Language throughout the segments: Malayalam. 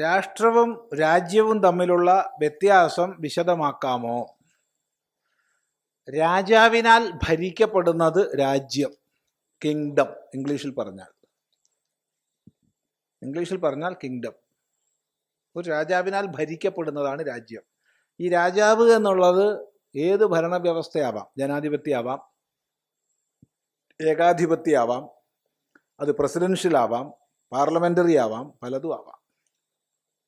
രാഷ്ട്രവും രാജ്യവും തമ്മിലുള്ള വ്യത്യാസം വിശദമാക്കാമോ? രാജാവിനാൽ ഭരിക്കപ്പെടുന്നത് രാജ്യം കിങ്ഡം ഇംഗ്ലീഷിൽ പറഞ്ഞാൽ. ഇംഗ്ലീഷിൽ പറഞ്ഞാൽ കിങ്ഡം ഒരു രാജാവിനാൽ ഭരിക്കപ്പെടുന്നതാണ് രാജ്യം. ഈ രാജാവ് എന്നുള്ളത് ഏത് ഭരണവ്യവസ്ഥയാവാം? ജനാധിപത്യമാവാം ഏകാധിപത്യമാവാം അത് പ്രസിഡൻഷ്യൽ ആവാം പാർലമെന്ററി ആവാം പലതും ആവാം.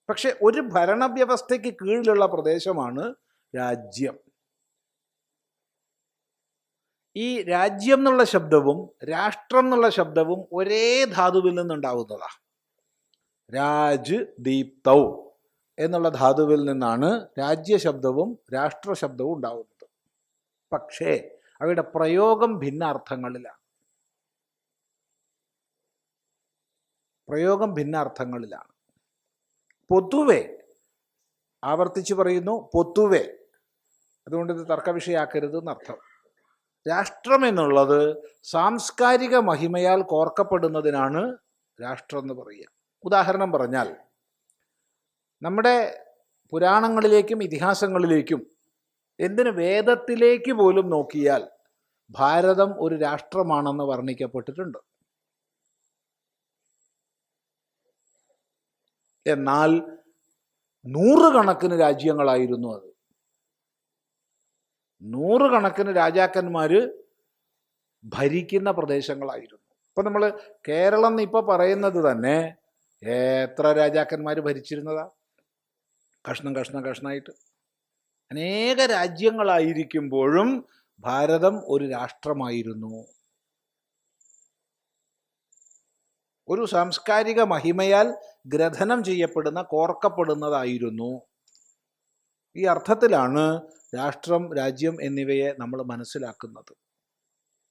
പക്ഷെ ഒരു ഭരണവ്യവസ്ഥയ്ക്ക് കീഴിലുള്ള പ്രദേശമാണ് രാജ്യം. ഈ രാജ്യം എന്നുള്ള ശബ്ദവും രാഷ്ട്രം എന്നുള്ള ശബ്ദവും ഒരേ ധാതുവിൽ നിന്നുണ്ടാവുന്നതാണ് രാജ് ദീപ്തൗ എന്നുള്ള ധാതുവിൽ നിന്നാണ് രാജ്യശബ്ദവും രാഷ്ട്രശബ്ദവും ഉണ്ടാവുന്നത്. പക്ഷേ അവയുടെ പ്രയോഗം ഭിന്ന പ്രയോഗം ഭിന്ന അർത്ഥങ്ങളിലാണ് പൊതുവെ ആവർത്തിച്ച് പറയുന്നു പൊതുവെ. അതുകൊണ്ട് ഇത് തർക്കവിഷയാക്കരുത് എന്നർത്ഥം രാഷ്ട്രം എന്നുള്ളത് സാംസ്കാരിക മഹിമയാൽ കോർക്കപ്പെടുന്നതിനാണ് രാഷ്ട്രം എന്ന് പറയുക. ഉദാഹരണം പറഞ്ഞാൽ നമ്മുടെ പുരാണങ്ങളിലേക്കും ഇതിഹാസങ്ങളിലേക്കും എന്തിന് വേദത്തിലേക്ക് പോലും നോക്കിയാൽ ഭാരതം ഒരു രാഷ്ട്രമാണെന്ന് വർണിക്കപ്പെട്ടിട്ടുണ്ട്. എന്നാൽ നൂറുകണക്കിന് രാജ്യങ്ങളായിരുന്നു അത്. നൂറുകണക്കിന് രാജാക്കന്മാർ ഭരിക്കുന്ന പ്രദേശങ്ങളായിരുന്നു. ഇപ്പൊ നമ്മൾ കേരളം എന്ന് ഇപ്പൊ പറയുന്നത് തന്നെ എത്ര രാജാക്കന്മാർ ഭരിച്ചിരുന്നതാ? കഷ്ണം കഷ്ണം കഷ്ണമായിട്ട് അനേക രാജ്യങ്ങളായിരിക്കുമ്പോഴും ഭാരതം ഒരു രാഷ്ട്രമായിരുന്നു. ഒരു സാംസ്കാരിക മഹിമയാൽ ഗ്രഥനം ചെയ്യപ്പെടുന്ന കോർക്കപ്പെടുന്നതായിരുന്നു. ഈ അർത്ഥത്തിലാണ് രാഷ്ട്രം രാജ്യം എന്നിവയെ നമ്മൾ മനസ്സിലാക്കുന്നത്.